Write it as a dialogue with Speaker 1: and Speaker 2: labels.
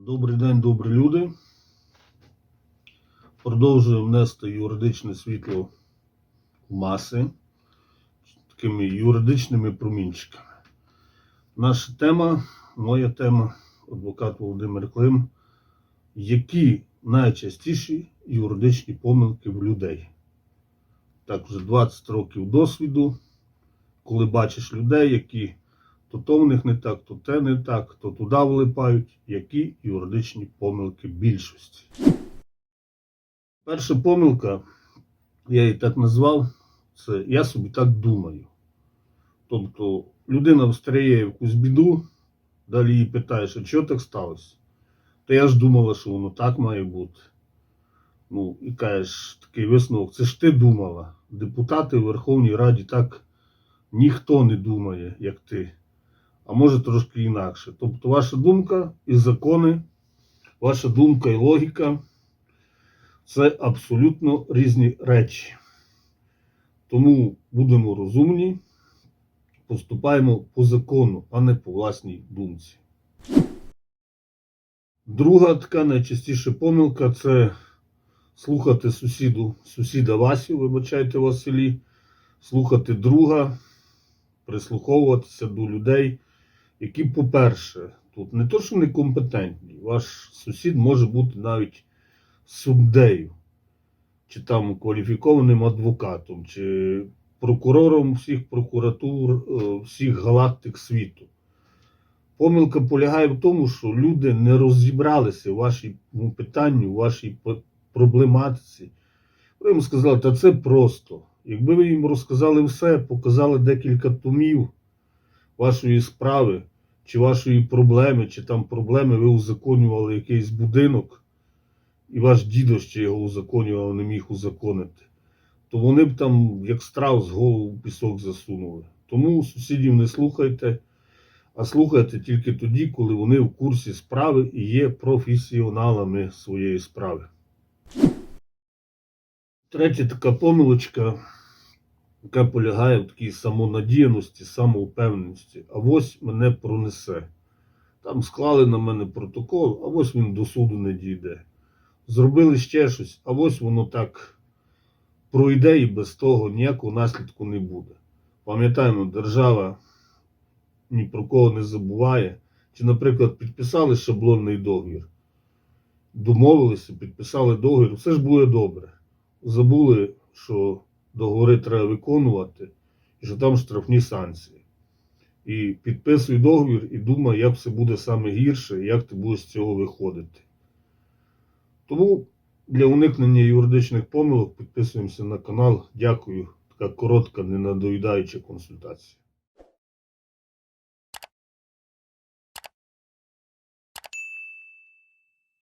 Speaker 1: Добрий день, добрі люди. Продовжуємо внести юридичне світло в маси такими юридичними промінчиками. Наша тема, моя тема, адвокат Володимир Клим. Які найчастіші юридичні помилки в людей? Так, вже 20 років досвіду, коли бачиш людей, які то то в них не так, то те не так, то туди влипають, які юридичні помилки більшості. Перша помилка, я її так назвав, це я собі так думаю. Тобто людина встає в якусь біду, далі її питаєш, а чого так сталося? Та я ж думала, що воно так має бути. Ну, і кажеш, такий висновок, це ж ти думала. Депутати в Верховній Раді так ніхто не думає, як ти а може трошки інакше. Тобто ваша думка і закони, ваша думка і логіка це абсолютно різні речі. Тому будемо розумні, поступаємо по закону, а не по власній думці. Друга така найчастіша помилка це слухати сусіду, сусіда Васю, вибачайте Василі, слухати друга, прислуховуватися до людей, які, по-перше, тут не то, що некомпетентні, ваш сусід може бути навіть суддею, чи там кваліфікованим адвокатом, чи прокурором всіх прокуратур, е, всіх галактик світу. Помилка полягає в тому, що люди не розібралися в вашому питанні, в вашій проблематиці. Ви їм сказали, та це просто. Якби ви їм розказали все, показали декілька томів вашої справи, чи вашої проблеми, чи там проблеми, ви узаконювали якийсь будинок, і ваш дідо ще його узаконював, не міг узаконити, то вони б там, як страус, голову пісок засунули. Тому сусідів не слухайте, а слухайте тільки тоді, коли вони в курсі справи і є професіоналами своєї справи. Третя така помилочка, яка полягає в такій самонадіяності, самоупевненості. А ось мене пронесе. Там склали на мене протокол, а ось він до суду не дійде. Зробили ще щось, а ось воно так пройде і без того ніякого наслідку не буде. Пам'ятаємо, держава ні про кого не забуває. Чи, наприклад, підписали шаблонний договір, домовилися, підписали договір, все ж буде добре. Забули, що договори треба виконувати, і що там штрафні санкції. І підписуй договір і думай, як все буде саме гірше, і як ти будеш з цього виходити. Тому для уникнення юридичних помилок підписуємося на канал. Дякую. Така коротка, ненадоїдаюча консультація.